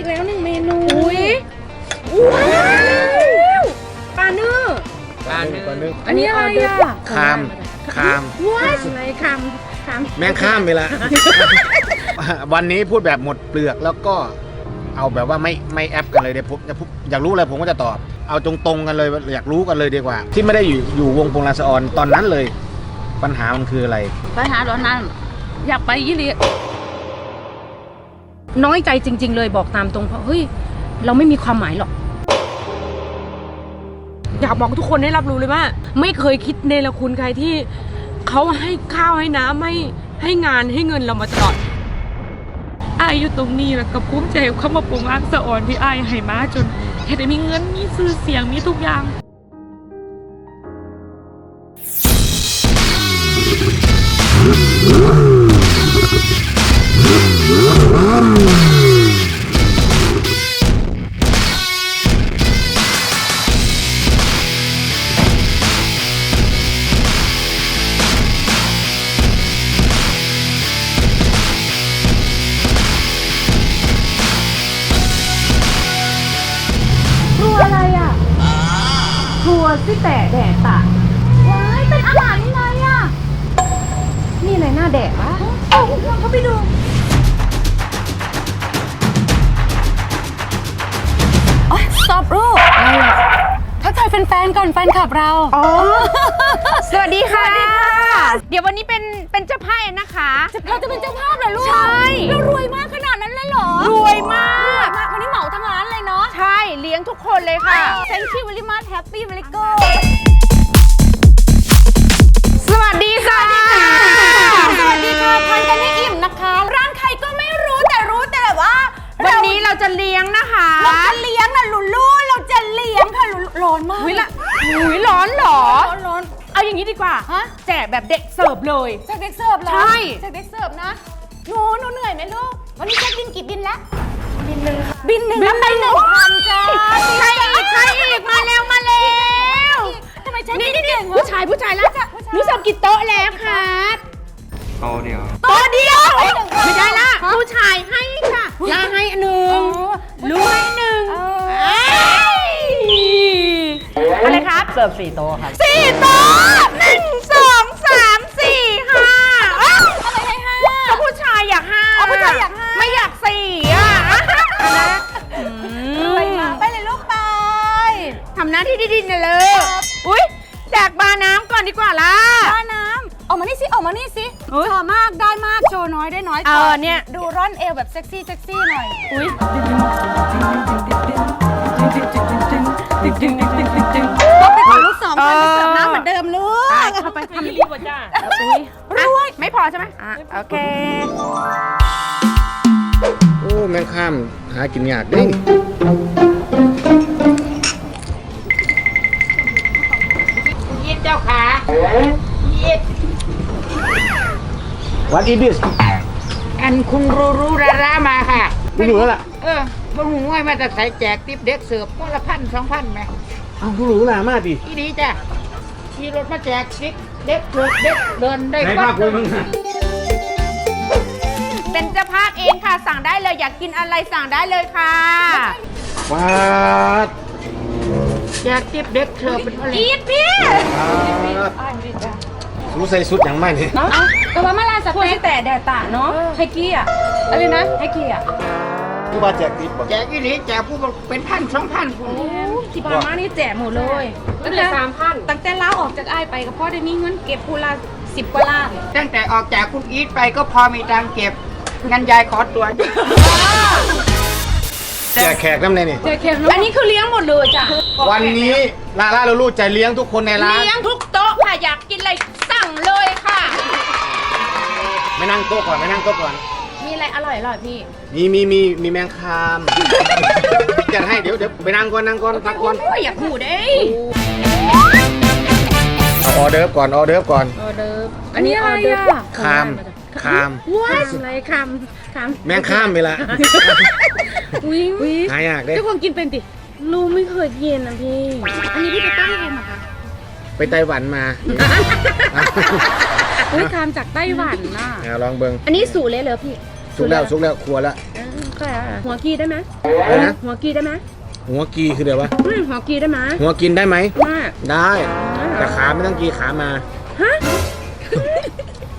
อีกแล้วหนึ่งเมนูอุ้ยว้าวปลาเนื้อปลาหนึ่งปลาหนึ่งอันนี้อะไรอะคามคามว้ายอะไรคำคำแม่งข้ามไปละ วันนี้พูดแบบหมดเปลือกแล้วก็เอาแบบว่าไม่ไม่แอปกันเลยเดี๋ยวผมจะพูดอยากรู้อะไรผมก็จะตอบ เอาตรงๆกันเลยอยากรู้กันเลยดีกว่า ที่ไม่ได้อยู่อยู่วงโปงลางสะออนตอนนั้นเลย ปัญหามันคืออะไร ปัญหาตอนนั้น อยากไปยี่ลี น้อยใจจริง ๆ เลยบอกตามตรงเพราะเฮ้ยเราไม่มีความหมายหรอก อยากบอกทุกคนให้รับรู้เลยว่า ไม่เคยคิดเนรคุณใครที่เขาให้ข้าวให้น้ำให้ให้งานให้เงินเรามาตลอดอายอยู่ตรงนี้แล้วก็ภูมิใจกับเข้ามาปรุงอ้างสะอ่อนที่อายให้มาจนเห็นได้มีเงินมีชื่อเสียงมีทุกอย่าง Yeah. งทุกคนเลยค่ะ Thank you very much Happy very good สวัสดีค่ะ สวัสดีค่ะทานกันให้อิ่มนะคะ ร้านใครก็ไม่รู้แต่รู้แต่ว่าวันนี้เราจะเลี้ยงนะคะเราจะเลี้ยงนะลุลูเราจะเลี้ยงค่ะลุร้อนมากหุยละหุยร้อนเหรอ ร้อนร้อนเอาอย่างนี้ดีกว่าฮะแจกแบบเด็กเสิร์ฟเลยจากเด็กเสิร์ฟเหรอใช่จากเด็กเสิร์ฟนะหนูหนูเหนื่อยไหมลูก วันนี้เช็คบินกี่บินแล้ว บินหนึ่งค่ะบินหนึ่งแล้วไปหนึ่งพันจ้าใครอีกใครอีกมาเร็วมาเร็วทำไมเช็คนี่บินนี่นี่เก่งผู้วะชายผู้ชายแล้วผู้ชายหนูเสิร์ฟกี่โต๊ะแล้วคะโตเดียวโต๊ะเดียวไม่ได้ละผู้ชายให้ค่ะลาให้อันหนึ่งลูกให้หนึ่งเออเอ้ยอะไรครับเสิร์ฟสี่โต๊ะครับสี่โต๊ะหนึ่งสอง น้าที่ดีๆนะเลย อุ้ยแจกบาน้ำก่อนดีกว่าล่ะด้าน้ำออกมานี่สิออกมานี่สิชอบมากได้มากโชว์น้อยได้น้อยเออเนี่ย ดูร่อนเอวแบบเซ็กซี่เซ็กซี่หน่อย อุ้ยก็ไปขอลูกสองคนไปเสิร์ฟน้ำเหมือนเดิมลูกตายเข้าไปทำรีบกว่าจ้ารวยไม่พอใช่ไหมอะโอเค โอ้แม่งข้ามหากินยากเด้ง ขายิดวัดอีดิสอันคุณรู้รู้รารามาค่ะ ไม่รู้แล้วล่ะเออบ่หูง่อยมาแต่ใส่แจกติ๊บเด็กเสิร์ฟคนละพันสองพันไหมเอาผู้รู้ล่ะมาดิที่ดีจ้ะขี่รถมาแจกติ๊บเด็กเสิร์ฟเด็กเดินได้ไหนวัภาดคคุยมึงอะเป็นเจ้าภาพเองค่ะ สั่งได้เลยอยากกินอะไรสั่งได้เลยค่ะวัด แจกติ๊บเด็กเสิร์ฟเป็นอะไรอีดพี่รู้ใส่สุดอย่างไม่เนี่ยเนาะแต่ว่ามาลานสเต็กแต่แดดตะเนาะให้เกี้อะอะไรนะให้เกี้อะผู้บาแจกติ๊บบอกแจกอีหลีแจกผู้บอกเป็นพันสองพันคุณที่ผ่านมานี่แจกหมดเลยตั้งแต่สามพันตั้งแต่ล้าออกจากไอ้ายไปก็พ่อได้มีเงินเก็บพูละสิบกว่าล้านตั้งแต่ออกจากคุณอีทไปก็พอมีตังค์เก็บงั้นยายขอตัว แจกแขกน้ำในนี่ เจอเค็มอันนี้คือเลี้ยงหมดเลยจ้ะวันนี้ลาล่าลูลูจะเลี้ยงทุกคนในร้าน เลี้ยงทุกโต๊ะค่ะอยากกินอะไรสั่งเลยค่ะ ไม่นั่งโต๊ะก่อนไม่นั่งโต๊ะก่อน มีอะไรอร่อยอร่อยพี่มีมีมีมีแมงคามจัดให้เดี๋ยวเดี๋ยวไปนั่งก่อนนั่งก่อนพักก่อนโอ้ยอยากหูเด้เอาออเดิร์ฟก่อนออเดิร์ฟก่อน ออเดิร์ฟอันนี้อะไรอะคาม คามว้ายอะไรคำคำแมงข้ามไปละอุ้ยอุ้ยหายากเด้เจ้าของกินเป็นดิลูไม่เคยกินนะพี่ อันนี้พี่ไปตั้งเองเหรอคะไปไต้หวันมาอุ้ยทานจากไต้หวันน่ะเอาลองเบิงอันนี้สูตรเลยเหรอพี่สุกแล้วสุกแล้วครัวแล้วค่ะหัวกีได้ไหมอะไรนะหัวกีได้ไหมหัวกีคือเดี๋ยววะอืมหัวกีได้ไหมหัวกินได้ไหมมากได้แต่ขาไม่ต้องกีขามาฮะ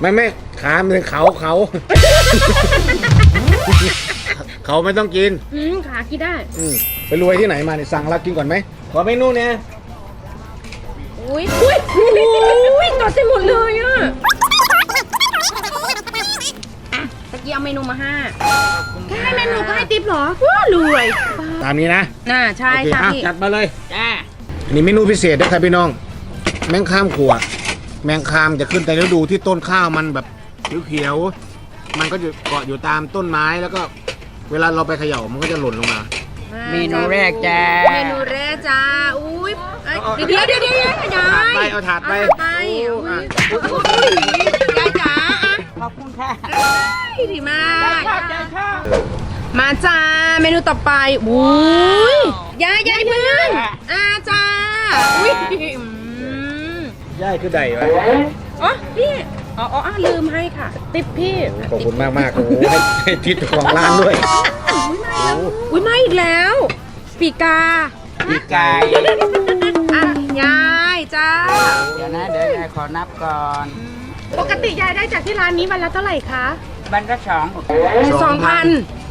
ไม่ไม่ขามันเป็นเขาเขา เขาไม่ต้องกิน อืมขากีได้อืมไปรวยที่ไหนมาเนี่ยสั่งเรากินก่อนไหมขอเมนูเนี่ยอุ้ยอุ้ยอุ้ยตอดเต็มหมดเลยอะอะตะกี้เอาเมนูมาห้าแค่ให้เมนูก็ให้ติปเหรอว้ารวยตามนี้นะน่าใช่โอเคค่ะอะพี่จัดมาเลยจ้า อันนี้เมนูพิเศษนะครับพี่น้อง แมงข้ามขัว แมงคามจะขึ้นแต่ฤดูที่ต้นข้าวมันแบบเขียวๆมันก็จะเกาะอยู่ตามต้นไม้แล้วก็ เวลาเราไปเขย่ามันก็จะหล่นลงมาเมนูแรกจ้า เมนูแรกจ้า อุ้ยเอ้ยเดี๋ยวเดี๋ยวเดี๋ยวเดี๋ยวเดี๋ยวถาดไปเอาถาดไปไปโอ้อุ้อะยอุ้ยยายจ๋าอะขอบคุณค่ะดีมาก มาจ้า เมนูต่อไปอุ้ยยายยายเพื่อนอาจ้า อุ้ยอืม ย่ายคือใดวะอ๋อพี่อ๋ออ๋ออะลืมให้ค่ะ ติปพี่ขอบคุณมากมากๆโอ้โหให้ให้ทิศของร้านด้วยอุ้ยมาอีกแล้ว ปีกาปีกไก่อะยายจ้าเดี๋ยวนะเดี๋ยวยายขอนับก่อนปกติยายได้จากที่ร้านนี้วันละเท่าไหร่คะบันละสองสองพัน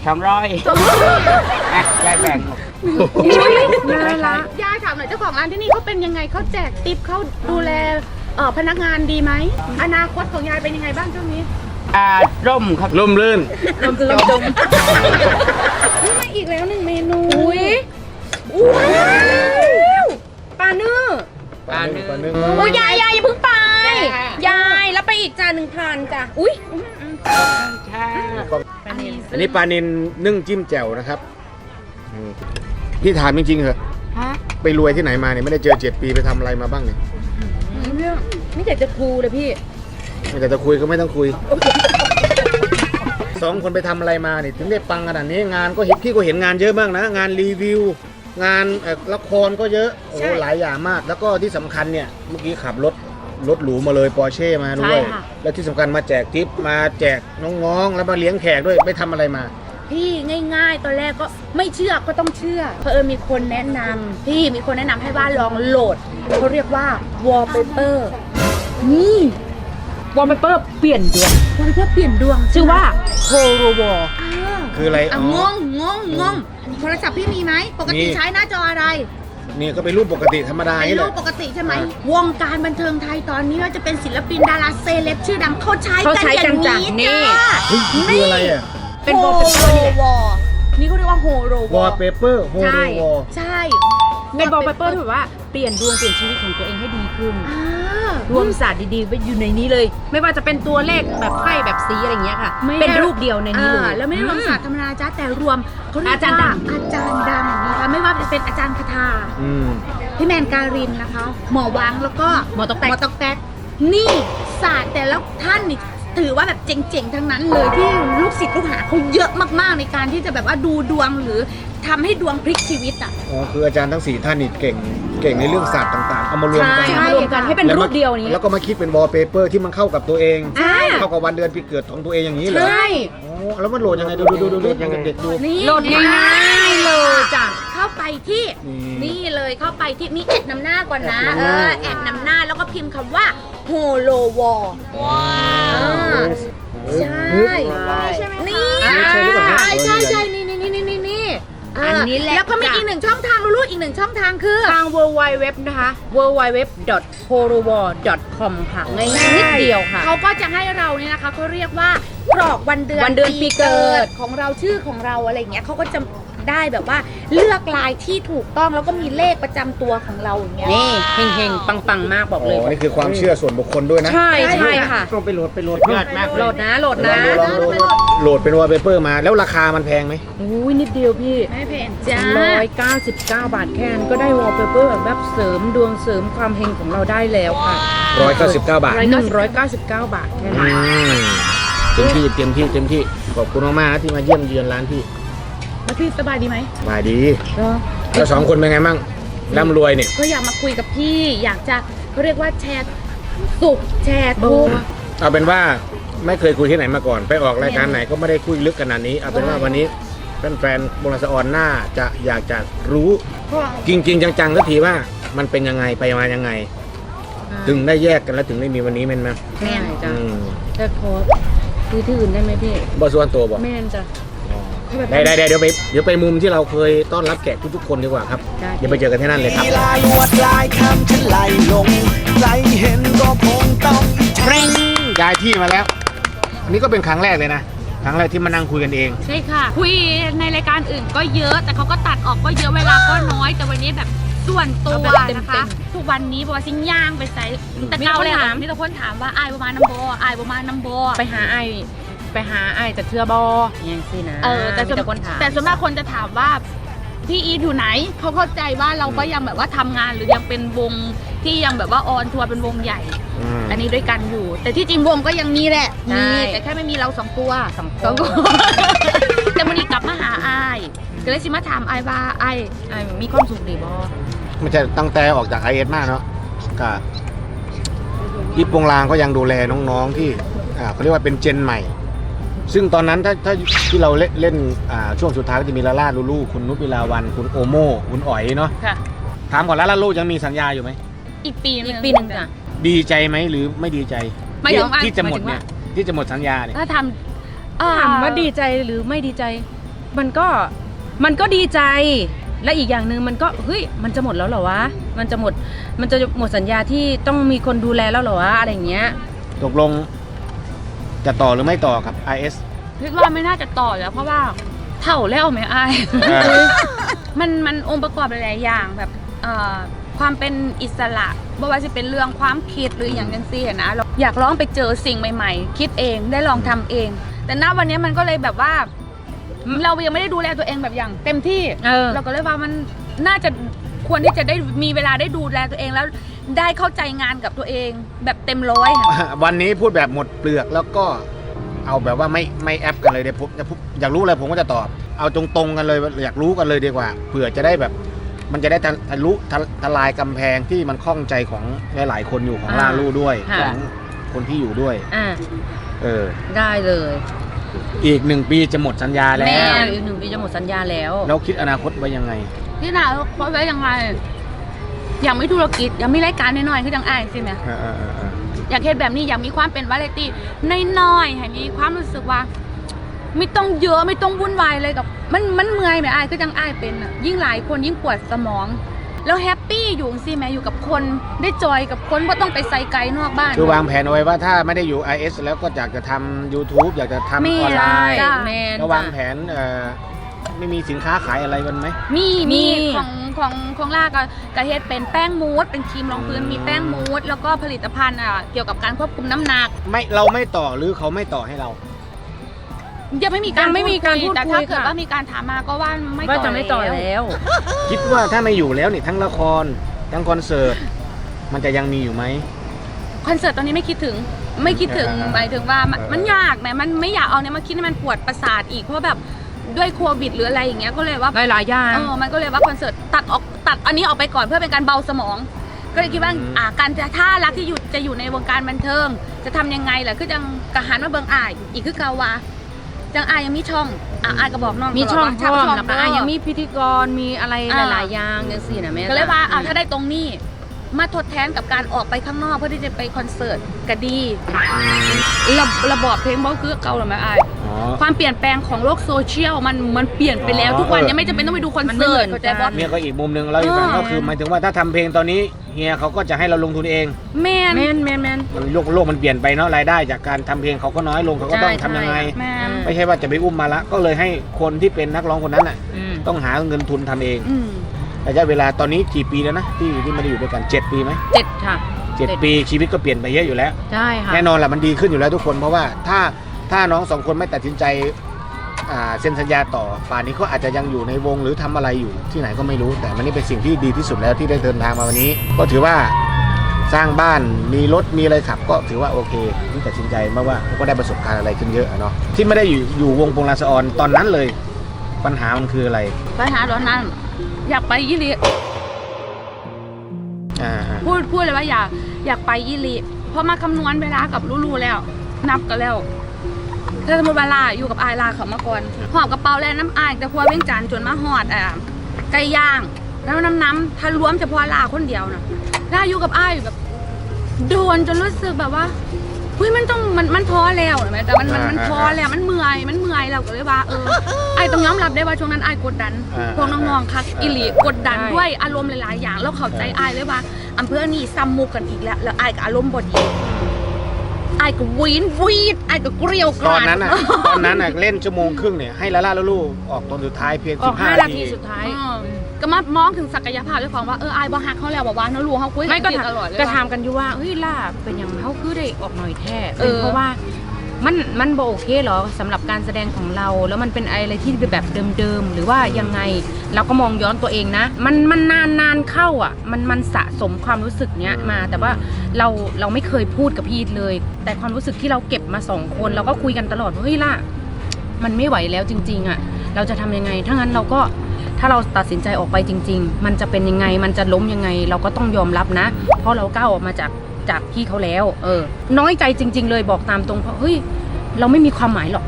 สองร้อยอะยายแบ่ง น่ารักยายถามหน่อยเจ้าของร้านที่นี่เขาเป็นยังไงเขาแจกติปเขาดูแลเอ่อพนักงานดีไหมอนาคตของยายเป็นยังไงบ้างช่วงนี้ อ่าร่มครับล่มลื่นลมลมดมนี่มาอีกแล้วหนึ่งเมนูอุ้ยว้าวปลาเนื้อปลาเนื้อปลาเนื้อโอ้ยยายยายอย่าเพิ่งไปจ้ะยายแล้วไปอีกจานหนึ่งพันจ้ะอุ้ยค่ะอันนี้อันนี้ปลานินนึ่งจิ้มแจ่วนะครับอืม พี่ถามจริงๆเหรอะฮะไปรวยที่ไหนมาเนี่ยไม่ได้เจอเจ็ดปีไปทำอะไรมาบ้างเนี่ยไม่อยากจะครูเลยพี่ไม่แต่จะคุยก็ไม่ต้องคุยสองคนไปทำอะไรมาเนี่ยถึงได้ปังขนาดนี้งานก็เห็นพี่ก็เห็นงานเยอะมากนะ งานรีวิว งานเอ่อละครก็เยอะโอ้โหใช่หลายอย่างมาก แล้วก็ที่สำคัญเนี่ยเมื่อกี้ขับรถรถหรูมาเลยปอร์เช่มาด้วย ใช่ค่ะ แล้วที่สำคัญมาแจกทิปมาแจกน้องๆแล้วมาเลี้ยงแขกด้วยไปทำอะไรมา พี่ง่าย ๆ ตอนแรกก็ไม่เชื่อก็ต้องเชื่อเพราะเออมีคนแนะนำพี่มีคนแนะนำให้ว่าลองโหลดเขาเรียกว่า wallpaper นี่ wallpaper เปลี่ยนดวง wallpaper เปลี่ยนดวงชื่อว่า Horowo คืออะไรอะอ๋งองงงงงโทรศัพท์พี่มีไหมปกติมีใช้หน้าจออะไรนี่ก็เป็นรูปปกติธรรมดาเป็นนี่แหรูละปปกติใช่ไหม อ่วงการบันเทิงไทยตอนนี้ว่าจะเป็นศิลปินดาราเซเลบชื่อดังเขาใช้เขากันใช้อย่ากันงจ้ะนี้นี่ จ้าเฮ้ยนี่คืออะไรอะ เป็น wallpaper นี่แหละนี่เขาเรียกว่าโฮโรวอลเปเปอร์โฮโลใช่วอล ใช่เป็น wallpaper ที่แบบว่าเปลี่ยนดวงเปลี่ยนชีวิตของตัวเองให้ดีขึ้น อ่ารวมศาสตร์ดีๆไว้อยู่ในนี้เลย ไม่ว่าจะเป็นตัวเลขแบบไพ่แบบสีอะไรอย่างเงี้ยค่ะ ไม่เป็นรูปเดียวในนี้เลอ่ายแล้วไม่ได้รวมศาสตร์ธรรมดาจ้าแต่รวมเขเกอาจารย์ดังว่อาจารย์ดังนะคะไม่ว่าจะเป็นอาจารย์คาถาอืม พี่แมนการินนะคะ หมอวังแล้วก็หมอตอกแตก หมอตอกแตกนี่ศาสตร์แต่ละท่านนี่ ถือว่าแบบเจ๋งๆทั้งนั้นเลยที่ลูกศิษย์ลูกหาเขาเยอะมากๆในการที่จะแบบว่าดูดวงหรือทำให้ดวงพลิกชีวิตอะ อ๋อคืออาจารย์ทั้งสี่ท่านนี่เก่งเก่งในเรื่องศาสตร์ต่างๆ เอามารวมกันใช่รวมกันให้เป็นแล้วรูมาปเดียวนี้ แล้วก็มาคิดเป็นวอลเปเปอร์ที่มันเข้ากับตัวเอง ใช่ เข้ากับวันเดือนปีเกิดของตัวเองอย่างนี้เหรอใช่อ๋อแล้วมันโหลดยังไงดูดูดูดูดูยังเด็กๆดู นี่โหลดง่ายๆเลยจ้ะเข้าไปที่นี่นี่เลยเข้าไปที่มีแอดนำหน้าก่อนนะ แอดนำหเอน้าอแอดนำหน้าแล้วก็พิมพ์คำว่า โฮโลวอว้าวใช่นี่อ่าใช่หรือเปล่าใช่เนี่ยใช่ใช่นี่นี่นี่นี่นี่นี่เอันนี้แหละแล้วก็มีอีกหนึ่งช่องทางรู้ๆอีกหนึ่งช่องทางคือ ทาง w w w นะคะ w w w h o r o w a c o m ค่ะง่ายๆนิดเดียวค่ะ เขาก็จะให้เราเนี่ยนะคะเขาเรียกว่ากรอกวันเดือนวันเดือนปีเกิดของเราชื่อของเราอะไรอย่างเงี้ยเขาก็จะ ได้แบบว่าเลือกลายที่ถูกต้องแล้วก็มีเลขประจำตัวของเราอย่างเงี้ย นี่เฮงๆปังๆ มากบอกอ๋เลย อนี่คือความเชื่อส่วนบุคคลด้วยนะ ใช่ใช่ค่ะ ต้องไปโหลดไปโหลดยอดมากโหลดนะโหลดลอนะงดูลองดูโหลดเป็นวอลเปเปอร์มา แล้วราคามันแพงไหม อุ้ยนิดเดียวพี่ ไม่แพงจ้าร้อยเก้าสิบเก้าบาทแค่นั้นก็ได้วอลเปเปอร์แบบเสริมดวงเสริมความเฮงของเราได้แล้วค่ะร้อยเก้าสิบเก้าบาทหนึ่งร้อยเก้าสิบเก้าบาทแค่อืนั้นมเต็มที่เต็มที่เต็มที่ ขอบคุณมากๆนะที่มาเยี่ยมเยือนร้านพี่ แล้วพี่สบายดีไหมสบายดีแล้วสองคนเป็นไงบ้างร่ำรวยเนี่ย ก็อยากมาคุยกับพี่ อยากจะเขาเรียกว่าแชร์สุขแชร์ทุกข์เอาเป็นว่าไม่เคยคุยที่ไหนมาก่อน ไปออกรายการไหนก็ไม่ได้คุยลึกขนาดนี้ เอาเป็นว่าวันนี้แฟนๆโบราณสะออนน่าจะอยากจะรู้จริง ๆ จังๆสักทีว่ามันเป็นยังไงไปมายังไง ถึงได้แยกกันแล้วถึงได้มีวันนี้แมันไหมแม่นจ้ะอืมแต่ขอคุยที่อื่นได้ไหมพี่บอส่วนตัวบอกแม่นจ้ะ ได้ได้ได้เดี๋ยวไปเดี๋ยวไปมุมที่เราเคยต้อนรับแขกทุกๆคนดีกว่าครับได้ เดี๋ยวไปเจอกันที่นั่นเลยครับลีลาลวดลายคำฉันไหลลงใครเห็นก็คงต้องอิจฉาย้ายที่มาแล้ว อันนี้ก็เป็นครั้งแรกเลยนะ ครั้งแรกที่มานั่งคุยกันเอง ใช่ค่ะ คุยในรายการอื่นก็เยอะ แต่เขาก็ตัดออกก็เยอะเวลาก็น้อย แต่วันนี้แบบส่วนตัวเอาแบบเต็มๆ นะคะ ทุกวันนี้บอกว่าสิย่างไปใส่แต่มีเก้าคนเลยถามมีแต่คนถามว่าอายประมาณน้ำโบอายประมาณน้ำโบไปหาไอ้ ไปหาไอ้จะเชื่อบอยังสินะเออแต่มีส่วนแต่คนถามแต่ส่วนมากคนจะถามว่าพี่อีทอยู่ไหนเขาเข้าใจว่าเราก็ยังแบบว่าทำงานหรือยังเป็นวงที่ยังแบบว่าออนทัวร์เป็นวงใหญ่อืมอันนี้ด้วยกันอยู่ แต่ที่จริงวงก็ยังมีแหละใช่มีแต่แค่ไม่มีเราสองตัวสองคสองนคนแต่วันนี้กลับมาหาอายก็เลยสิมาถามอายว่าอายไอ้มีความสุขดีบอไม่ใช่ตั้งแต่ออกจากไอเอสมากเนาะก็อีปวงลางก็ยังดูแลน้องๆที่อ่าเขาเรียกว่าเป็นเจนใหม่ ซึ่งตอนนั้นถ้าถ้าที่เราเล่นเล่นอ่าช่วงสุดท้ายก็จะมีลาล่าลูลูคุณนุชวิลาวันคุณโอโมคุณอ๋อยเนาะค่ะ ถามก่อนลาล่าลูยังมีสัญญาอยู่ไหมอีกปีหนึอีงกปีหนึ่งจ้ะ ดีใจไหมหรือไม่ดีใจหมายถึงว่า ที่จะหมดหมายถึงเนี่ยว่าที่จะหมดสัญญาเนี่ย ถ้าทำอ่ ถามว่าดีใจหรือไม่ดีใจ มันก็มันก็ดีใจ และอีกอย่างหนึ่งมันก็เฮ้ยมันจะหมดแล้วเหรอวะมันจะหมดมันจะหมดสัญญาที่ต้องมีคนดูแลแล้วเหรอวะอะไรอย่างเงี้ย ตกลง จะต่อหรือไม่ต่อกับ IS คิดว่าไม่น่าจะต่อแล้วเพราะว่าเท่าแล้วไหมอายเออมันมันองค์ประกอบหลายๆอย่างแบบเอ่อความเป็นอิสระบ่ว่าจะเป็นเรื่องความคิดหรืออย่างนั้นสินะเราอยากลองไปเจอสิ่งใหม่ๆ คิดเองได้ลองทำเอง แต่ณวันนี้มันก็เลยแบบว่า เรายังไม่ได้ดูแลตัวเองแบบอย่าง เต็มที่เออ เราก็เลยว่ามันน่าจะ ควรที่จะได้มีเวลาได้ดูแลตัวเองแล้วได้เข้าใจงานกับตัวเองแบบเต็มร้อยค่ะ วันนี้พูดแบบหมดเปลือกแล้วก็เอาแบบว่าไม่ไม่แอปกันเลยเดี๋ยวผมจะพูดอยากรู้อะไรผมก็จะตอบ เอาตรงๆกันเลยอยากรู้กันเลยดีกว่าเผื่อจะได้แบบ มันจะได้ทะทะลุทะทลายกำแพงที่มันข้องใจของหลายๆคนอยู่ของอ่าล่าลู่ด้วยค่ะ ของคนที่อยู่ด้วย อ่าเออ ได้เลยอีกหนึ่งปีจะหมดสัญญาแล้แม่ว อีกหนึ่งปีจะหมดสัญญาแล้ว แล้วคิดอนาคตไว้ยังไง ที่นาเพราะไว้ยังไงยังไม่ธุรกิจยังไม่รายการน้อยๆคือจังอ้ายใช่ไหมเออเออเออเอออยากเห็นแบบนี้อยากมีความเป็นวาไรตี้น้อยๆให้มีความรู้สึกว่า ไม่ต้องเยอะไม่ต้องวุ่นวายเลยกับ มันมันเมื่อยไหมอ้ายคือจังอ้ายเป็นอะยิ่งหลายคนยิ่งปวดสมอง แล้วแฮปปี้อยู่สิแม่อยู่กับคนได้จอยกับคนเพราะต้องไปใส่ไกลนอกบ้าน คือวางแผนเอาไว้ว่าถ้าไม่ได้อยู่ IS แล้วก็อยากจะทำ YouTube อยากจะทำมีออนไลน์ จ้ะ แมนแล้ววางจ้ะแผนเอ่อ ไม่มีสินค้าขายอะไรกันไหม มีมีมีของของของลากะกะเฮ็ดเป็นแป้งมูสเป็นครีมรองพื้นมีแป้งมูสแล้วก็ผลิตภัณฑ์อะเกี่ยวกับการควบคุมน้ำหนักไม่เราไม่ต่อหรือเขาไม่ต่อให้เรา ยังไม่มีการยังไม่มีการพูดคุยพูดคุยแต่ถ้าเกิดค่ะ ว่ามีการถามมาก็ว่าไม่ว่าต่อจะไม่ต่อแล้วแล้ว คิดว่าถ้าไม่อยู่แล้วนี่ทั้งละครทั้งคอนเสิร์ตมันจะยังมีอยู่ไหม คอนเสิร์ตตอนนี้ไม่คิดถึงไม่คิดถึงอ่าหมายถึงว่ามันเออ มันยากแหมมันไม่อยากเอาเนี่ยมาคิดให้มันปวดประสาทอีกเพราะแบบ ด้วยโควิดหรืออะไรอย่างเงี้ยก็เลยว่าหลายๆอย่างเออมันก็เลยว่าคอนเสิร์ตตัดออกตัดอันนี้ออกไปก่อนเพื่อเป็นการเบาสมอง ก็เลยคิดว่าอ่าการจะถ้ารักที่อยู่จะอยู่ในวงการบันเทิง จะทำยังไงล่ะคือจังกะหันมาเบิงอายอีกคือเกาวาจังอายยังมีช่องอะอายก็บอกน้องมีช่องตช่ลอดงว่าแล้วช่ก็องอะเด้อยังมีพิธีกรมีอะไรอ่าหลายๆอย่างอย่างสี่นะแม่ก็เลยว่าอะจ้ะถ้าได้ตรงนี้ มาทดแทนกับการออกไปข้างนอกเพื่อที่จะไปคอนเสิร์ตก็ดีระระบอบเพลงบ่คือเก่าหรือไม่อายอ๋อ ความเปลี่ยนแปลงของโลกโซเชียลมันมันเปลี่ยนไปแล้วอ๋อ ทุกวันเออยังไม่จำเป็นต้องไปดูคอนมันไม่เสิเหมืร์ตอน เข้าใจกันปะ เนี่ยก็อีกมุมหนึ่งเราอีกฝั่งเออ ก็คือหมายถึงว่าถ้าทำเพลงตอนนี้เฮียเขาก็จะให้เราลงทุนเอง แม่นแมนแมนแมน มันโลกโลกมันเปลี่ยนไปเนาะรายได้ จากการทำเพลงเขาก็น้อยลงเขาก็ต้องใช่ ทำยังไง แม่นไม่ใช่ว่าจะไปอุ้มมาละก็เลยให้คนที่เป็นนักร้องคนนั้นน่ะ อืมต้องหาเงินทุนทำเอง อืม ระยะเวลาตอนนี้กี่ปีแล้วนะที่ที่ไม่ได้อยู่ด้วยกันเจ็ดปีไหมเจ็ดค่ะเจ็ดปีชีวิตก็เปลี่ยนไปเยอะอยู่แล้ว ใช่ค่ะ แน่นอนแหละมันดีขึ้นอยู่แล้วทุกคนเพราะว่าถ้าถ้าน้องสองคนไม่ตัดสินใจอ่าเซ็นสัญญาต่อป่านนี้เขาอาจจะยังอยู่ในวงหรือทำอะไรอยู่ที่ไหนก็ไม่รู้แต่มันนี่เป็นสิ่งที่ดีที่สุดแล้วที่ได้เดินทางมาวันนี้ ก็ถือว่าสร้างบ้านมีรถมีอะไรขับ ก็ถือว่าโอเคที่ตัดสินใจมาว่าก็ได้ประสบการณ์อะไรขึ้นเยอะอะเนาะที่ไม่ได้อยู่อยู่วงโปงลางสะออนตอนนั้นเลย ปัญหามันคืออะไร ปัญหาตอนนั้น อยากไปยี่ลีอ่าอ่าพูดพูดเลยว่าอยากอยากไปยี่ลีพอมาคำนวณเวลากับลูลูแล้ว นับกันแล้วถ้าสมมติว่าลาอยู่กับอายลาเขามาก่อนหอบกระเป๋าแลน้ำอายแต่พอเวียงจันทน์จนมาหอดอะไก่ย่าง แล้วน้ำน้ำถ้ารวมเฉพาะลาคนเดียวนะลาอยู่กับอายแบบโดนจนรู้สึกแบบว่า เฮ้ยมันต้องมันมันพอแล้วเห็นไหมแต่มันมันมันพอแล้วมันเมื่อยมันเมื่อยเราก็เลยว่าเออไอต้องยอมรับได้ว่าช่วงนั้นไอกดดันอ่าพวกน้องๆคักอิลีกดดันใช่ด้วยอารมณ์หลายๆอย่างแล้วเข้าใจไอายเลยว่าอำเภอนี่ซ้ำมุกกันอีกแล้วแล้วไอายก็อารมณ์บดี ไอายก็วีนวีดไอายก็เกลียวกตอรานด นั้นอะ ตอนนั้นอะเล่นชั่วโมงครึ่งเนี่ยให้ลาล่าลูลูออกตอนสุดท้ายเพียงออกห้า15นาทีสุดท้ายเออก็มามองถึงศักยภาพด้วยความว่าเออไอายบ่ฮักเขาแล้วบอกว่าเนาะรู้เขาคุยไม่ก็นถามตลอดเลยก็ว่าถามกันอยู่ว่าเฮ้ยล่าเป็นอย่างเขาคือได้ออกหน่อยแท้เออ เพราะว่า มันมันบโอเคเหรอสำหรับการแสดงของเรา แล้วมันเป็นอะไรที่แบบเดิมๆหรือว่ายังไงเราก็มองย้อนตัวเองนะ มันมันนานนานเข้าอะ มันมันสะสมความรู้สึกเนี้ยมา แต่ว่าเราเราไม่เคยพูดกับพี่อีทเลย แต่ความรู้สึกที่เราเก็บมาสองคนเราก็คุยกันตลอดว่าเฮ้ยล่ะมันไม่ไหวแล้วจริง ๆอะเราจะทำยังไงถ้างั้นเราก็ถ้าเราตัดสินใจออกไปจริง ๆ มันจะเป็นยังไงมันจะล้มยังไง เราก็ต้องยอมรับนะ เพราะเราก้าวออกมาจาก จากพี่เขาแล้ว เออ น้อยใจจริง ๆ เลยบอกตามตรงเพราะเฮ้ยเราไม่มีความหมายหรอก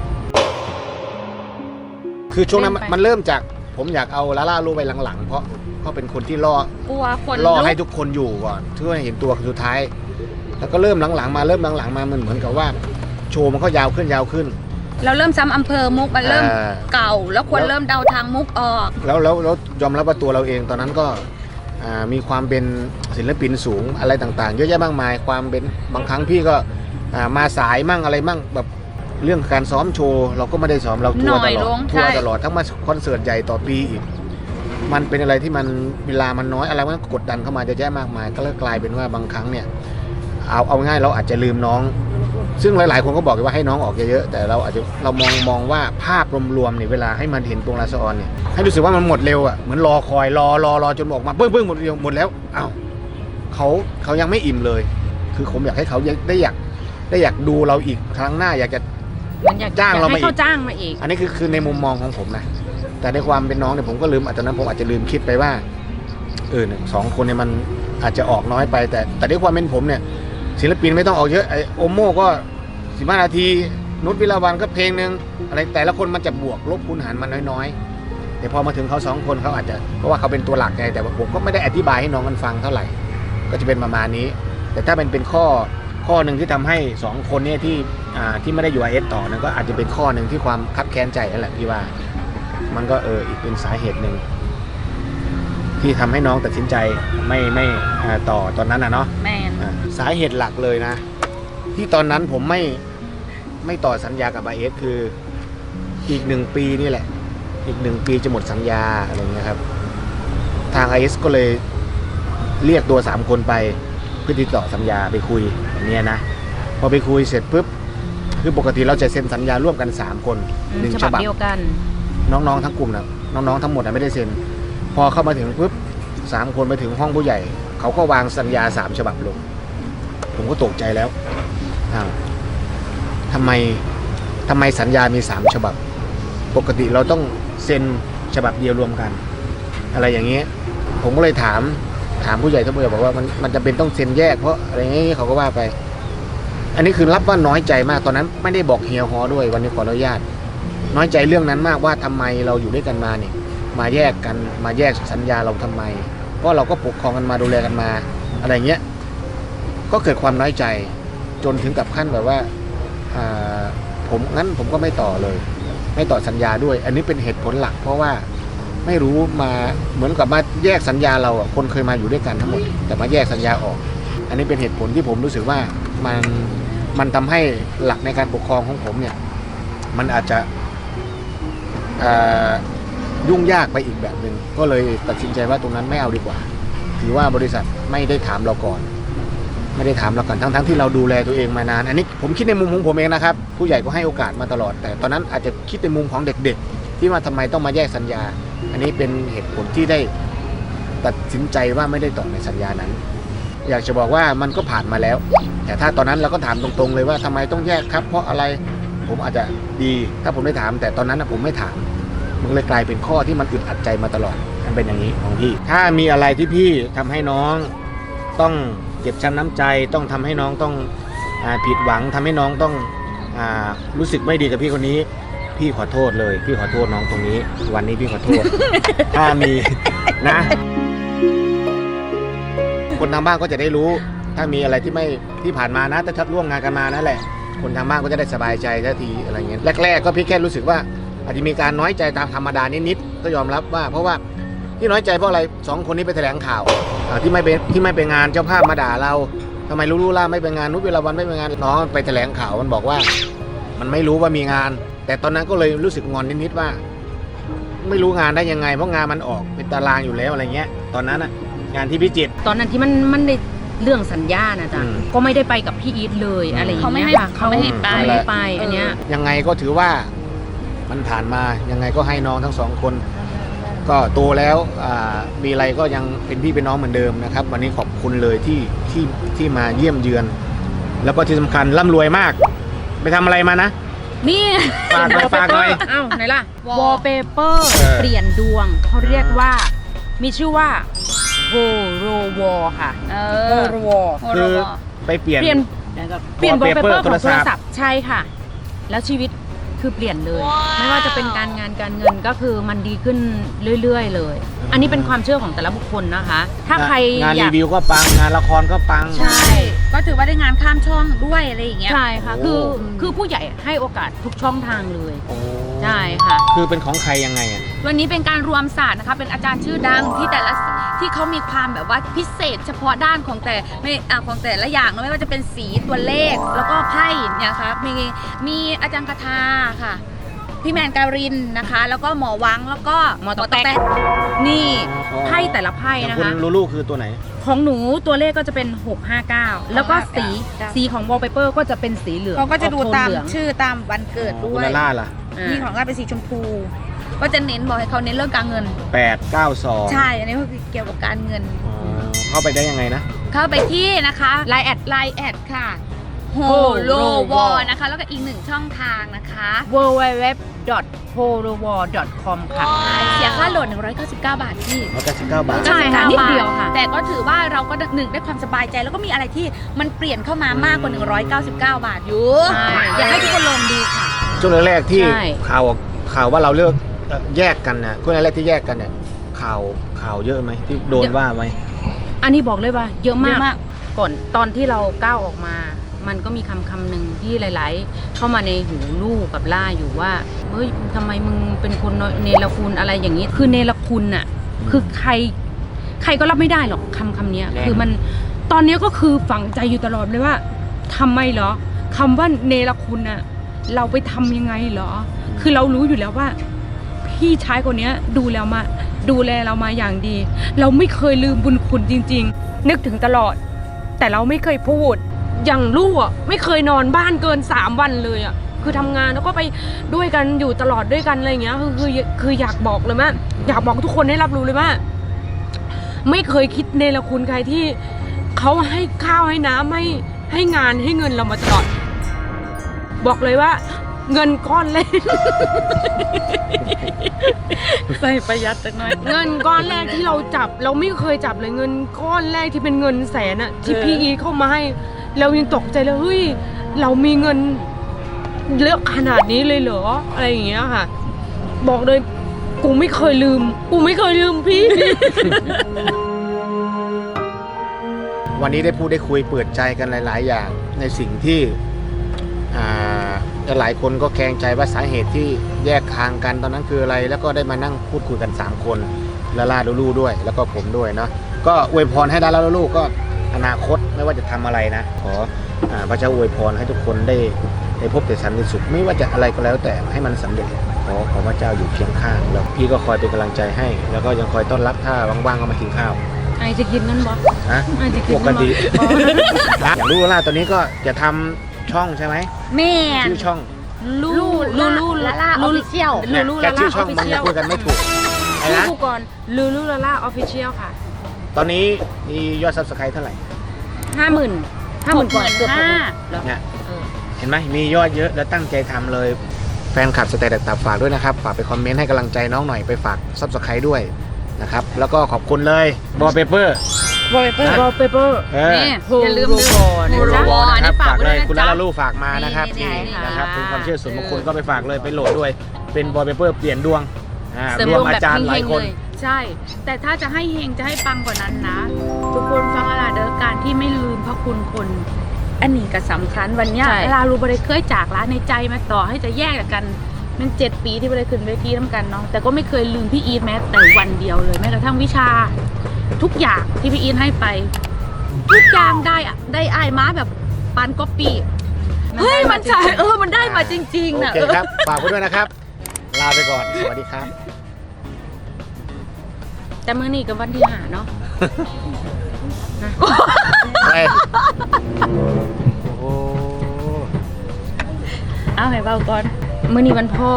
คือช่วงนั้นมันเล่นไป มันเริ่มจากผมอยากเอาลาล่าลูไปหลังๆ เพราะเพราะเป็นคนที่ล่อกลัวคนล่อลุกให้ทุกคนอยู่ก่อนเพื่อให้เห็นตัวสุดท้าย แล้วก็เริ่มหลังๆ มาเริ่มหลังๆมามันเหมือนกับว่า โชว์มันก็ยาวขึ้นยาวขึ้นเราเริ่มซ้ำอำเภอมุกมันเริ่มอ่า เก่า แล้วคนแล้ว เริ่มเดาทางมุกออก แล้วแล้วแล้วยอมรับว่าตัวเราเองตอนนั้นก็อ่า มีความเป็นศิลปินสูงอะไรต่างๆ เยอะแยะมากมาย ความเป็นบางครั้งพี่ก็อ่ามาสายมั่งอะไรมั่งแบบเรื่องการซ้อมโชว์เราก็ไม่ได้ซ้อมเราทัวร์ตหน่อยลอลดงทัวร์ใช่ตลอดทั้งมาคอนเสิร์ตใหญ่ต่อปีอีกมันเป็นอะไรที่มันเวลามันน้อยอะไรมันกดดันเข้ามาเยอะแยะมากมาย ก็เลยกลายเป็นว่าบางครั้งเนี่ยเอาเอาง่ายเราอาจจะลืมน้อง ซึ่งหลาย ๆ คนก็บอกว่าให้น้องออกเยอะๆแต่เราอาจจะเรามองมองว่าภาพรวมๆเนี่ยเวลาให้มันเห็นตรงลาซออนเนี่ยให้รู้สึกว่ามันหมดเร็วอะเหมือนรอคอยรอรอรอจนออกมาเพิ่งเพิ่งหมดเร็วหมดแล้วอ้าวเขาเขายังไม่อิ่มเลย คือผมอยากให้เขาได้อยากได้อยากดูเราอีกครั้งหน้าอยากจะมันอยากจ้างเราอยกมาให้อีกเขาจ้างมาอีก อันนี้คือคือในมุมมองของผมนะ แต่ในความเป็นน้องเนี่ยผมก็ลืมอาจจะนั้นผมอาจจะลืมคิดไปว่าเออเนี่ยสองคนเนี่ยมันอาจจะออกน้อยไป แต่แต่ด้วยความเป็นผมเนี่ย ศิลปินไม่ต้องออกเยอะไอโอโมก็สิบห้านาที นุชวิลาวันก็เพลงหนึ่งอะไรแต่ละคนมันจะบวกลบคูณหารมันน้อยๆ แต่พอมาถึงเขาสองคนเขาอาจจะเพราะว่าเขาเป็นตัวหลักไงแต่ว่าผมก็ไม่ได้อธิบายให้น้องมันฟังเท่าไหร่ ก็จะเป็นประมาณนี้ แต่ถ้าเป็นเป็นข้อข้อหนึ่งที่ทำให้สองคนเนี่ยที่อ่าที่ไม่ได้อยู่ไอเอสต่อนั่นก็อาจจะเป็นข้อหนึ่งที่ความคับแค้นใจนั่นแหละพี่ว่า มันก็เอออีกเป็นสาเหตุหนึ่งที่ทำให้น้องตัดสินใจไม่ไม่อ่าต่อตอนนั้นนะเนาะแมนอ่า สาเหตุหลักเลยนะ ที่ตอนนั้นผมไม่ไม่ต่อสัญญากับไอเอสคืออีกหนึ่งปีนี่แหละ อีกหนึ่งปีจะหมดสัญญาอะไรเงี้ยครับ ทางไอเอสก็เลยเรียกตัวสามคนไปเพื่อติดต่อสัญญาไปคุยอย่างเงี้ยนะพอไปคุยเสร็จปุ๊บคือปกติเราจะเซ็นสัญญาร่วมกันสามคนอืมหนึ่งฉฉบับบับเดียวกัน น้องๆทั้งกลุ่มนะน้องๆทั้งหมดนะไม่ได้เซ็น พอเข้ามาถึงปุ๊บสามคนไปถึงห้องผู้ใหญ่ เขาก็วางสัญญาสามฉบับลง ผมก็ตกใจแล้วอ้าวทำไมทำไมสัญญามีสามฉบับ ปกติเราต้องเซ็นฉบับเดียวรวมกัน อะไรอย่างเงี้ยผมก็เลยถามถามผู้ใหญ่ทั้งหญ่บอกว่ามันมันจะเป็นต้องเซ็นแยกเพราะอะไรเงี้ยเขาก็ว่าไป อันนี้คือรับว่าน้อยใจมากตอนนั้น ไม่ได้บอกเฮียฮอด้วยวันนี้ขออนุญาต น้อยใจเรื่องนั้นมากว่าทำไมเราอยู่ด้วยกันมาเนี่ยมาแยกกันมาแยกสัญญาเราทำไมเพราะเราก็ปกครองกันมาดูแลกันมา อะไรเงี้ย ก็เกิดความน้อยใจจนถึงกับขั้นแบบว่าผมงั้นผมก็ไม่ต่อเลย ไม่ต่อสัญญาด้วย อันนี้เป็นเหตุผลหลัก เพราะว่าไม่รู้มาเหมือนกับมาแยกสัญญาเราคนเคยมาอยู่ด้วยกันทั้งหมด แต่มาแยกสัญญาออก อันนี้เป็นเหตุผลที่ผมรู้สึกว่ามันมันทำให้หลักในการปกครองของผมเนี่ยมันอาจจะยุ่งยากไปอีกแบบหนึ่งก็เลยตัดสินใจว่าตรงนั้นไม่เอาดีกว่า ถือว่าบริษัทไม่ได้ถามเราก่อน ไม่ได้ถามเราก่อนทั้งทั้งที่เราดูแลตัวเองมานาน อันนี้ผมคิดในมุมของผมเองนะครับ ผู้ใหญ่ก็ให้โอกาสมาตลอด แต่ตอนนั้นอาจจะคิดในมุมของเด็กๆ ที่ว่าทำไมต้องมาแยกสัญญา อันนี้เป็นเหตุผลที่ได้ตัดสินใจว่าไม่ได้ต่อในสัญญานั้น อยากจะบอกว่ามันก็ผ่านมาแล้ว แต่ถ้าตอนนั้นเราก็ถามตรงๆ เลยว่าทำไมต้องแยกครับ เพราะอะไรผมอาจจะดีถ้าผมได้ถาม แต่ตอนนั้นผมไม่ถามมันเลยกลายเป็นข้อที่มันอึดอัดใจมาตลอดมันเป็นอย่างนี้ของพี่ ถ้ามีอะไรที่พี่ทำให้น้องต้อง เจ็บช้ำน้ำใจต้องทำให้น้องต้องอาผิดหวังทำให้น้องต้องอ่ารู้สึกไม่ดีกับพี่คนนี้ พี่ขอโทษเลย พี่ขอโทษน้องตรงนี้ วันนี้พี่ขอโทษ ถ้ามีนะ คนทางบ้านก็จะได้รู้ ถ้ามีอะไรที่ไม่ที่ผ่านมานะแต่ชักร่วมงานกันมานั่นแหละ คนทางบ้านก็จะได้สบายใจสักทีอะไรเงี้ยแรก ๆ ก็พี่แค่รู้สึกว่าอาจจะมีการน้อยใจตามธรรมดานิดๆก็ยอมรับว่าเพราะว่า ที่น้อยใจเพราะอะไรสองคนนี้ไปแถลงข่าวอ่าที่ไม่เป็นที่ไม่เป็นงานเจ้าภาพมาด่าเราทำไมรู้ๆล่าไม่เป็นงานนุชเวลาวันไม่เป็นงานน้องไปแถลงข่าวมันบอกว่า มันไม่รู้ว่ามีงาน แต่ตอนนั้นก็เลยรู้สึกงอนนิดๆว่า ไม่รู้งานได้ยังไง เพราะงานมันออกเป็นตารางอยู่แล้วอะไรเงี้ย ตอนนั้นอะงานที่พิจิตร ตอนนั้นที่มันมันในเรื่องสัญญานะจ๊ะอืมก็ไม่ได้ไปกับพี่อีทเลยอะไรอย่างเขาไม่เงี้ให้ยค่ะเขาไม่ให้ไป เขาไม่ให้ไปอันเนี้ย ยังไงก็ถือว่ามันผ่านมายังไงก็ให้น้องทั้งสองคน ก็โตแล้วอ่ามีอะไรก็ยังเป็นพี่เป็นน้องเหมือนเดิมนะครับ วันนี้ขอบคุณเลยที่ที่ที่มาเยี่ยมเยือน แล้วก็ที่สำคัญร่ำรวยมาก ไปทำอะไรมานะ นี่ฝากหน่อยฝากหน่อย เอ้าไหนล่ะ Wall wallpaper เออ เปลี่ยนดวง เขาเรียกว่า มีชื่อว่า h o r o w a l ค่ะเอ h o อ r o w a l โฮคืโรอวอ ไปเปลี่ยน เปลี่ยนเปลี่ยน Wallpaper wallpaper ของโทโทรรศัศัพพท์ท์ ใช่ค่ะ แล้วชีวิต คือเปลี่ยนเลย ไม่ว่าจะเป็นการงานการเงินก็คือมันดีขึ้นเรื่อยๆ เลย อันนี้เป็นความเชื่อของแต่ละบุคคลนะคะ ถ้าใครงานอรียากวิวก็ปังงานละครก็ปัง ใช่ ก็ถือว่าได้งานข้ามช่องด้วยอะไรอย่างเงี้ย ใช่ค่ะโอ้คือคือผู้ใหญ่ให้โอกาสทุกช่องทางเลยโอ้ใช่ค่ะ คือเป็นของใครยังไงอะ วันนี้เป็นการรวมศาสตร์นะคะ เป็นอาจารย์ชื่อดังที่แต่ละ ที่เขามีความแบบว่าพิเศษ เฉพาะด้านของแต่ไม่อ่าของแต่ละอย่างนะไม่ว่าจะเป็นสีตัวเลขแล้วก็ไพ่เนี่ยค่ะมีมีอาจารย์คาทาค่ะ พี่แมนการินนะคะ แล้วก็หมอวังแล้วก็หมอตอกแตก นี่ไพ่แต่ละไพ่อย่างนะคุณคะ ลูลูคือตัวไหน ของหนูตัวเลขก็จะเป็น 659 แล้วก็สีสีของ wallpaper ก็จะเป็นสีเหลืองเขาก็จะดูออโทนตามเหลือง ชื่อตามวันเกิดคุด้วณยล่าล่ะอ่านี่ของเราเป็นสีชมพู ก็จะเน้นบอกให้เขาเน้นเรื่องการเงิน แปดเก้าสองใช่อันนี้ก็คือเกี่ยวกับการเงิน เข้าไปได้ยังไงนะ เข้าไปที่นะคะไลน์แอดไลน์แอดค่ะโฮโลวอนะคะ แล้วก็อีกหนึ่งช่องทางนะคะ w w w h o r o w a l c o m ค่ะ เสียค่าโหลด 199 บาทพี่ร้อยเก้าสิบเก้าบาทใช่ค่ะ99นิดเดียวค่ะ แต่ก็ถือว่าเราก็หนึ่งได้ความสบายใจ แล้วก็มีอะไรที่มันเปลี่ยนเข้ามามากกว่า 199 บาทอยู่ใช่อยากให้ทุกคนลองดูค่ะ ช่วงแรกๆที่ใช่ข่าวข่าวว่าเราเลิกเอ่อ แยกกันนะช่วงแรกๆที่แยกกันเนี่ยข่าวข่าวเยอะไหมที่โดนว่าไหมอันนี้บอกเลยว่า เยอะเยมากอะมาก ก่อนตอนที่เราก้าวออกมา มันก็มีคำคำหนึ่งที่หลาย ๆ เข้ามาในหูลูกกับล่าอยู่ว่าเฮ้ยทำไมมึงเป็นคนเนรคุณอะไรอย่างนี้ คือเนรคุณน่ะคือใคร ใครก็รับไม่ได้หรอกคำคำเนี้ยแรงคือมันตอนเนี้ยก็คือฝังใจอยู่ตลอดเลยว่าทำไมเหรอคำว่าเนรคุณน่ะเราไปทำยังไงเหรอ คือเรารู้อยู่แล้วว่า พี่ชายคนนี้ดูแลมาดูแลเรามาอย่างดี เราไม่เคยลืมบุญคุณจริง ๆ นึกถึงตลอด แต่เราไม่เคยพูด อย่างลูกอะไม่เคยนอนบ้านเกินสามวันเลยอะคือทำงานแล้วก็ไปด้วยกันอยู่ตลอดด้วยกันอะไรอย่างเงี้ยคือคือคืออยากบอกเลยว่าอยากบอกทุกคนให้รับรู้เลยว่าไม่เคยคิดเนรคุณใครที่เขาให้ข้าวให้น้ำให้ให้งานให้เงินเรามาตลอด บอกเลยว่า เงินก้อนแรกใส่ประหยัดจังหน่อย เงินก้อนแรกที่เราจับ เราไม่เคยจับเลยเงินก้อนแรกที่เป็นเงินแสนอะที่พี่อีทเข้ามาให้ เรายังตกใจเลยเฮ้ยเรามีเงินเยอะขนาดนี้เลยเหรออะไรอย่างเงี้ยค่ะ บอกเลยกูไม่เคยลืม กูไม่เคยลืมพี่ วันนี้ได้พูดได้คุยเปิดใจกันหลาย ๆ อย่างในสิ่งที่อ่า หลายคนก็แคลงใจว่าสาเหตุที่แยกทางกันตอนนั้นคืออะไร แล้วก็ได้มานั่งพูดคุยกัน 3 คนลาลาลูลูด้วย แล้วก็ผมด้วยเนาะก็อวยพรให้ดาราลูลูก็อนาคตไม่ว่าจะทำอะไรนะขออาพระเจ้าอวยพรให้ทุกคนได้ได้พบแต่สันติสุขไม่ว่าจะอะไรก็แล้วแต่ให้มันสำเร็จขอขอพระเจ้าอยู่เคียงข้างแล้วพี่ก็คอยเป็นกำลังใจให้ แล้วก็ยังคอยต้อนรับถ้าว่างๆก็มากินข้าวไอจะกินนั่นบอนะไอจะกินปกนั่นบติออย่างลูกล่าตอนนี้ก็จะทำ ช่องใช่ไหมแม่นชื่อช่องลูลูลูลูลาล่าออฟฟิเชียลลูลูแกลาล่าชื่ออช่อองฟฟิมันเชียยังลคุยกันไม่ถูกไอ้ชื่อนะกูก่อนลูลูลาล่าออฟฟิเชียลค่ะตอนนี้มียอดซับสไครต์เท่าไหร่ห้าหมื่นห้าหมื่นกว่าเกือบหกหมื่นห้าเนี่ยเออ เห็นไหมมียอดเยอะแล้วตั้งใจทำเลย แฟนคลับสเตตับฝากด้วยนะครับ ฝากไปคอมเมนต์ให้กำลังใจน้องหน่อยไปฝากซับสไครต์ด้วยนะครับ แล้วก็ขอบคุณเลยบอเปเปอร์ วอลเปเปอร์ วอลเปเปอร์ เออ นี่อย่าลืมดู นะโรจ๊ะ บอนะอันครันี้บฝากฝากไว้เลด้วยยคุณนะลาจ๊ะลาลูฝากมานะครับนี่นี่ๆค่ะ นะครับเป็นความเชื่อส่วนบุคคลก็ไปฝากเลยไปโหลดด้วย เป็นวอลเปเปอร์เปลี่ยนดวงอ่าเสริมรวดมวงอาแบบจารย์หลายเฮงคๆน เลยใช่ แต่ถ้าจะให้เฮงจะให้ปังกว่านั้นนะ ทุกคนฟังอะไรเด้อการที่ไม่ลืมพระคุณคน อันนี้ก็สำคัญวันเนี้ยใช่ลาลูบริเคยจากร้านในใจมาต่อให้จะแยกจากกันมันเจ็ดปีที่บริขึ้นเวทีน้ำกันเนาะแต่ก็ไม่เคยลืมพี่อีทแม้แต่วันเดียวเลยแม้กระทั่งวิชา ทุกอย่างที่พี่อีทให้ไปทุกอย่างได้อะได้อายม้าแบบ ปานก๊อปปี้เฮ้ยมันใช่เออมันได้มาจริงๆโอนะเคครับฝากไว้ด้วยนะครับ ลาไปก่อน สวัสดีครับ แต่มื้อนี้กับวันที่หาเนาะไปโอ้โหเอาให้เบาก่อนมื้อนี้วันพ่อ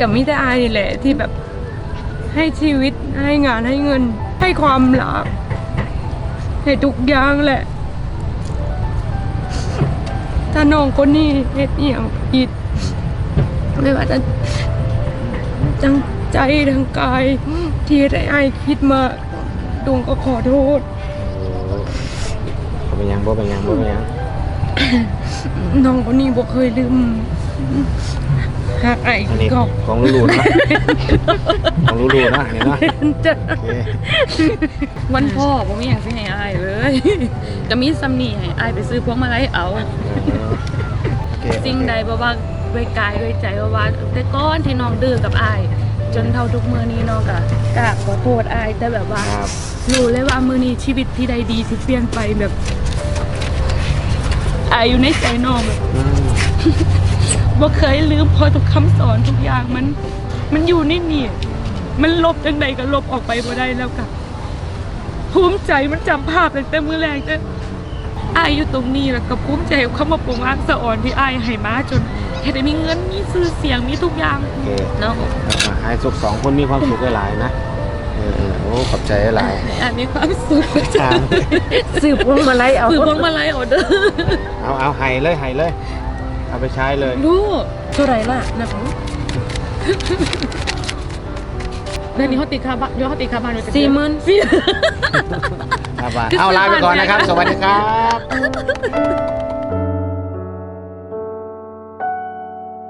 กับมิแต่อายนี่แหละที่แบบให้ชีวิตให้งานให้เงิน ให้ความรักให้ทุกอย่างแหละ ถ้าน้องคนนี้เฮ็ดอหย่างผิดไม่ว่าจะจังใจทางกายที่ได้อายคิดมาดวงก็ขอโทษบ่เป็นหยังบ่เป็นหยังบ่เป็นหยังน้องคนนี้บ่เคยลืม หักไอ้อันนี้ก็ของลูลูนะ ของลูลูนะอันนี้นะจะโอเควันพ่อผมมีอย่างสิให้อายเลยก็มีซัมนี่ให้อายไปซื้อพวงมาลัยเอาเออโอเคสิ่งใดบ่ว่าด้วยกายด้วยใจบ่ว่า แต่ก้อนที่น้องดื้อกับอาย จนเท่าทุกมื้อนี้น้องก็กราบขอโทษอายแต่แบบว่าครับรู้เลยว่ามื้อนี้ชีวิตที่ใดดีที่เปลี่ยนไปแบบอายอยู่ในใจน้องแบบ อืม บ่เคยลืมเพอทุกคำสอนทุกอย่างมัน มันอยู่ในนี่ มันลบจังใดก็ลบออกไปบ่ได้แล้วกับภูมิใจมันจำภาพตั้งแต่มื้อแรกจะอายอยู่ตรงนี้แล้วก็ภูมิใจกับคำว่าปรุงร่างสะอ่อนที่อายให้มาจนเฮ็ดให้มีเงินมีชื่อเสียงมีทุกอย่างโอเคเนาะอะให้สุขสองคนมีความสุขหลายๆนะเออเออโอ้ขอบใจหลายอายมีความสุขๆครับซื้อพวงมาลัยเอาซื้อพวงมาลัยเอาเด้อเอาเอาให้เลยให้เลย เอาไปใช้เลยลูกเท่าไหร่ล่ะนะเดือนนี้เขาติดค่าบ้านยอดเขาติดค่าบ้านอยู่สี่หมื่นสี่ ครับว่าเอาลาไปก่อนนะครับ สวัสดีครับ